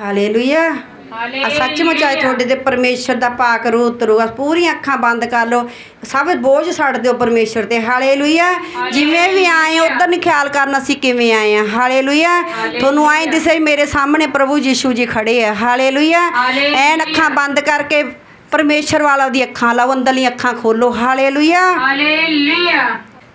Hallelujah. ਆ ਸੱਚਮੁੱਚ ਅੱਜ ਤੁਹਾਡੇ ਤੇ ਪਰਮੇਸ਼ਰ ਦਾ ਪਾਕ ਰੂਹ ਉਤਰੂਗਾ। ਪੂਰੀਆਂ ਅੱਖਾਂ ਬੰਦ ਕਰ ਲਓ। ਸਭ ਬੋਝ ਛੱਡ ਦਿਓ ਪਰਮੇਸ਼ਰ ਤੇ। ਹਾਲੇਲੂਇਆ। ਜਿਵੇਂ ਵੀ ਆਏ ਉਧਰ ਨਹੀਂ ਖਿਆਲ ਕਰਨਾ ਸੀ ਕਿਵੇਂ ਆਏ ਆ ਹਾਲੇਲੂਇਆ। ਤੁਹਾਨੂੰ ਆਏ ਦਿਸੇ ਮੇਰੇ ਸਾਹਮਣੇ ਪ੍ਰਭੂ ਯੀਸ਼ੂ ਜੀ ਖੜੇ ਆ। ਹਾਲੇਲੂਇਆ। ਐਨ ਅੱਖਾਂ ਬੰਦ ਕਰਕੇ ਪਰਮੇਸ਼ਰ ਵਾਲਾ ਦੀ ਅੱਖਾਂ ਲਾਓ ਅੰਦਰਲੀਆਂ ਅੱਖਾਂ ਖੋਲੋ। ਹਾਲੇਲੂਇਆ। ਹਾਲੇਲੂਇਆ।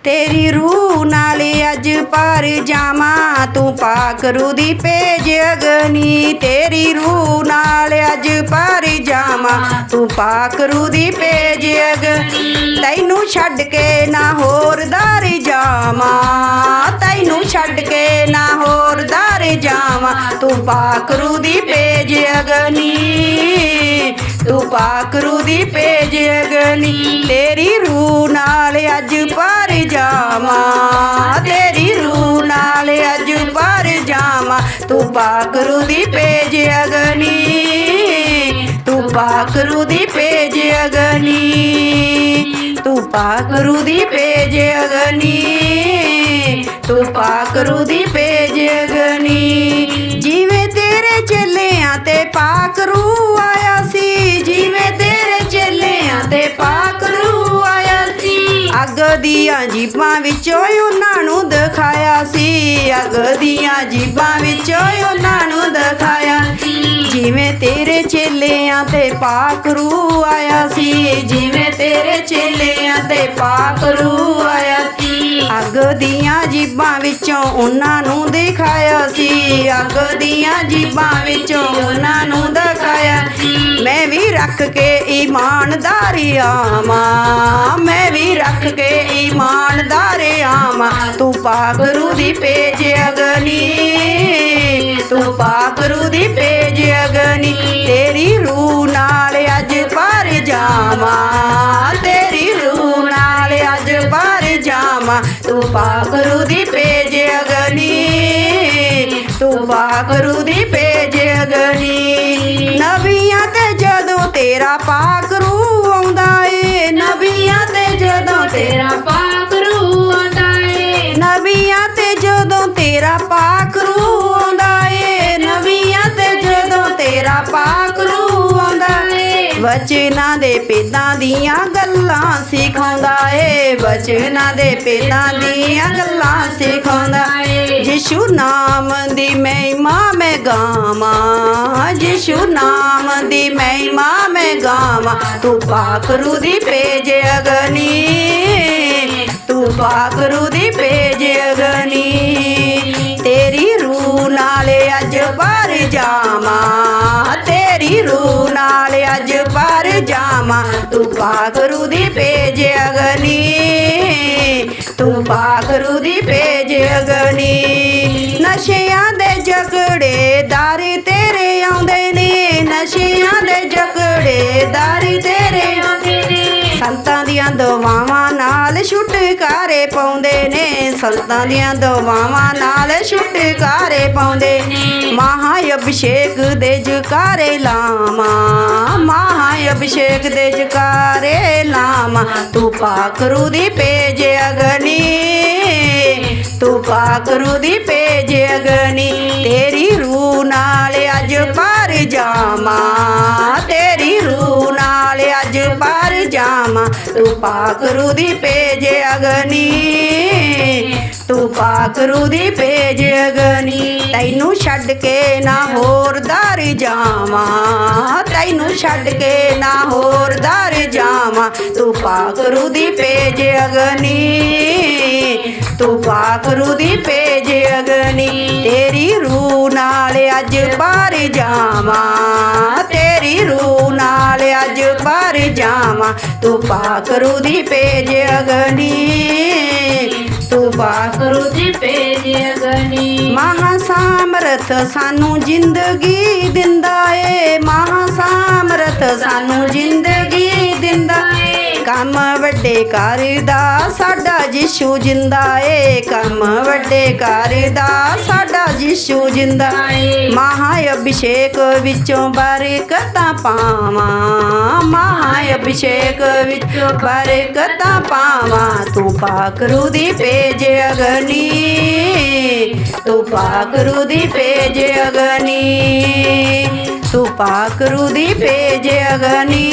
ਤੇਰੀ ਰੂਹ ਨਾਲ ਅੱਜ ਪਰ ਜਾਵਾਂ, ਤੂੰ ਪਾਕ ਰੂਹ ਦੀ ਭੇਜ ਅਗਨੀ। ਤੇਰੀ ਰੂਹ ਨਾਲ ਅੱਜ ਪਰ ਜਾਵਾਂ, ਤੂੰ ਪਾਕ ਰੂਹ ਦੀ ਭੇਜ ਅਗਨੀ। ਤੈਨੂੰ ਛੱਡ ਕੇ ਨਾ ਹੋਰ ਦਰ ਜਾਵਾਂ, ਤੈਨੂੰ ਛੱਡ ਕੇ ਨਾ ਹੋਰ ਦਰ ਜਾਵਾਂ। ਤੂੰ ਪਾਕ ਦੀ ਪੇਜ ਅਗਨੀ, ਤੂੰ ਪਾਕ ਦੀ ਪੇਜ ਅਗਨੀ, ਤੇਰੀ ਰੂਹ ਨਾਲ ਅੱਜ ਪਰ ਜਾਵਾਂ, ਤੇਰੀ ਰੂਹ ਨਾਲ ਅੱਜ ਪਰ ਜਾਵਾਂ। ਤੂੰ ਪਾਕ ਦੀ ਅਗਨੀ ਤੂੰ ਪਾਕ ਰੂਹ ਦੀ ਭੇਜ ਅਗਨੀ ਤੂੰ ਪਾਕ ਰੂਹ ਦੀ ਭੇਜ ਅਗਨੀ। ਜਿਵੇਂ ਤੇਰੇ ਚੱਲਿਆਂ ਤੇ ਪਾਕ ਰੂਹ ਆਇਆ ਸੀ, ਜਿਵੇਂ ਤੇਰੇ ਚੱਲਿਆਂ ਤੇ ਪਾਕ ਆਇਆ ਸੀ। ਅੱਗ ਦੀਆਂ ਜੀਬਾਂ ਵਿੱਚੋਂ ਉਹਨਾਂ ਨੂੰ ਦਿਖਾਇਆ ਸੀ, ਅੱਗ ਦੀਆਂ ਜੀਬਾਂ ਵਿੱਚੋਂ ਉਹਨਾਂ ਨੂੰ ਦਿਖਾਇਆ ਜਿਵੇਂ ਤੇਰੇ ਚੇਲਿਆਂ ਤੇ ਪਾਕ ਰੂਹ ਆਇਆ ਸੀ, ਜਿਵੇਂ ਤੇਰੇ ਚੇਲਿਆਂ ਤੇ ਪਾਕ ਰੂਹ ਆਇਆ ਸੀ। ਅੱਗ ਦੀਆਂ ਜੀਬਾਂ ਵਿੱਚੋਂ ਉਹਨਾਂ ਨੂੰ ਦਿਖਾਇਆ ਸੀ, ਅੱਗ ਦੀਆਂ ਜੀਬਾਂ ਵਿੱਚੋਂ ਉਹਨਾਂ ਨੂੰ ਦਿਖਾਇਆ ਮੈਂ ਵੀ ਰੱਖ ਕੇ ਇਮਾਨਦਾਰੀ ਆਵਾਂ, ਮੈਂ ਵੀ ਰੱਖ ਕੇ ਇਮਾਨਦਾਰੀ ਆਵਾਂ। ਤੂੰ ਪਾਕ ਰੂਹ ਦੀ ਪੇਜ ਅਗਨੀ, ਤੂੰ ਪਾਕ ਰੂਹ ਦੀ ਪੇਜ ਅਗਨੀ ਤੇਰੀ ਰੂਹ ਨਾਲ ਅੱਜ ਪਰ ਜਾਵਾਂ। ਤੇਰੀ ਰੂਹ ਨਾਲ ਅੱਜ ਪਰ ਜਾਵਾਂ। ਤੂੰ ਪਾਕ ਰੂਹ ਦੀ ਭੇਜ ਅਗਨੀ, ਤੂੰ ਪਾਕ ਰੂਹ ਦੀ ਭੇਜ ਅਗਨੀ। ਨਬੀਆਂ ਤੇ ਜਦੋਂ ਤੇਰਾ ਪਾਕ ਰੂਹ ਆਉਂਦਾ ਏ ਨਬੀਆਂ ਤੇ ਜਦੋਂ ਤੇਰਾ ਤੇਰਾ ਪਾਕ ਬਚਨਾਂ ਦੇ ਪੇਦਾਂ ਦੀਆਂ ਗੱਲਾਂ ਸਿਖਾਉਂਦਾ ਏ। ਵਚਨਾਂ ਦੇ ਪੇਦਾਂ ਦੀਆਂ ਗੱਲਾਂ ਸਿਖਾਉਂਦਾ ਏ। ਯਿਸੂ ਨਾਮ ਦੀ ਮਹਿਮਾ ਮੈਂ ਗਾਵਾਂ ਯਿਸੂ ਨਾਮ ਦੀ ਮਹਿਮਾ ਮੈਂ ਗਾਵਾਂ। ਤੂੰ ਪਾਕ ਰੂਹ ਦੀ ਭੇਜ ਅਗਨੀ, ਤੂੰ ਪਾਕ ਰੂਹ ਦੀ ਭੇਜ ਅਗਨੀ। ਤੇਰੀ ਰੂਹ ਨਾਲੇ ਅੱਜ ਪਰ ਜਾਵਾਂ। ਜਾਵਾਂ ਤੂੰ ਪਾਕ ਦੀ ਪੇਜ ਅਗਨੀ, ਤੂੰ ਪਾਕ ਦੀ ਪੇਜ ਅਗਨੀ। ਨਸ਼ਿਆਂ ਦੇ ਜਗੜੇ ਦਾਰੀ ਤੇਰੇ ਆਉਂਦੇ ਨੇ, ਨਸ਼ਿਆਂ ਦੇ ਜਗੜੇ ਦਾਰੀ ਤੇਰੇ ਆਉਂਦੇ ਨੇ। ਸੰਤਾਂ ਦੀਆਂ ਦੁਆਵਾਂ ਨਾਲ ਛੁਟਕਾਰੇ ਪਾਉਂਦੇ ਨੇ, ਸੰਤਾਂ ਦੀਆਂ ਦੁਆਵਾਂ ਨਾਲ ਛੁਟਕਾਰੇ ਪਾਉਂਦੇ ਨੇ। ਮਹਾ ਅਭਿਸ਼ੇਕ ਦੇ ਜਕਾਰੇ ਲਾਵਾਂ ਅਭਿਸ਼ੇਕ ਦੇ ਜਕਾਰੇ ਲਾਵਾਂ ਤੂੰ ਪਾਕ ਰੂ ਦੀ ਪੇਜ ਅਗਨੀ। ਤੂੰ ਪਾਕ ਰੂ ਦੀ ਪੇਜ ਅਗਨੀ, ਤੇਰੀ ਰੂਹ ਨਾਲ ਅੱਜ ਪਰ ਜਾਵਾਂ। ਤੇਰੀ ਰੂਹ ਨਾਲ ਅੱਜ ਪਰ ਜਾਵਾਂ। ਤੂੰ ਪਾਕ ਰੂ ਦੀ ਪੇਜ ਅਗਨੀ, ਤੂੰ ਪਾਕ ਰੂ ਦੀ ਪੇਜ ਅਗਨੀ। ਤੈਨੂੰ ਛੱਡ ਕੇ ਨਾ ਹੋਰ ਦਰ ਜਾਵਾਂ। ਛੱਡ ਕੇ ਨਾ ਹੋਰ ਦਰ ਜਾਵਾਂ। ਤੂੰ ਪਾਕ ਰੂ ਦੀ ਭੇਜ ਅਗਨੀ, ਤੂੰ ਪਾਕ ਰੂ ਦੀ ਪੇਜ ਅਗਨੀ। ਤੇਰੀ ਰੂਹ ਨਾਲ ਅੱਜ ਪਰ ਜਾਵਾਂ। ਤੇਰੀ ਰੂਹ ਨਾਲ ਅੱਜ ਪਰ ਜਾਵਾਂ। ਤੂੰ ਪਾਕ ਰੂ ਦੀ ਭੇਜ ਅਗਨੀ, ਤੂੰ ਪਾਕ ਰੂ ਦੀ ਭੇਜ ਅਗਨੀ। ਮਹਾ ਸਾਮਰਥ ਸਾਨੂੰ ਜ਼ਿੰਦਗੀ ਦਿੰਦਾ ਏ, ਮਹਾ ਸਾਮਰਥ ਸਾਨੂੰ ਜ਼ਿੰਦਗੀ ਦਿੰਦਾ ਏ। ਕੰਮ ਵੱਡੇ ਕਰਦਾ ਸਾਡਾ ਯਿਸੂ ਜਿੰਦਾ ਏ, ਕੰਮ ਵੱਡੇ ਕਰਦਾ ਸਾਡਾ ਯਿਸੂ ਜਿੰਦਾ ਏ। ਮਹਾ ਅਭਿਸ਼ੇਕ ਵਿੱਚੋਂ ਬਰਕਤਾਂ ਪਾਵਾਂ, ਮਹਾ ਅਭਿਸ਼ੇਕ ਵਿੱਚੋਂ ਬਰਕਤਾਂ ਪਾਵਾਂ। ਤੂੰ ਪਾਕ ਰੂ ਦੀ ਭੇਜ ਅਗਨੀ। તુપાક રુધિપે જે અગની ਦੀ રુધિપે જે અગની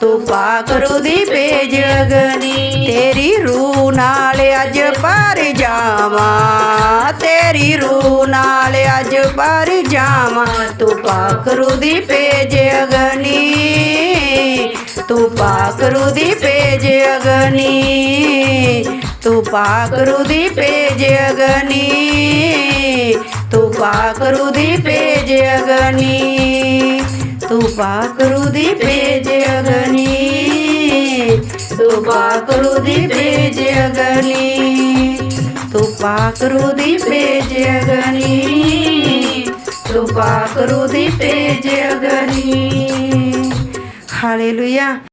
તુપાક ਦੀ જે અગની ਤੇਰੀ ਰੂ ਨਾਲ ਅੱਜ ਪਰ ਜਾਵਾਂ, ਤੇਰੀ ਰੂ ਨਾਲ ਅੱਜ ਪਰ ਜਾਵਾਂ। ਤੂੰ ਪਾਕ ਦੀ ਪੇਜ ਅਗਨੀ ਤੂੰ ਪਾਕਰੂ ਦੀ ਪੇਜ ਅਗਨੀ तुपा करू दीपे जगनी तुपा करू दीपे जगनी तुपा करू दीपे जगनी तुपा करू दीपे जगनी तुपा करू दीपे जगनी तुपा करू दीपे जगनी हालेलुया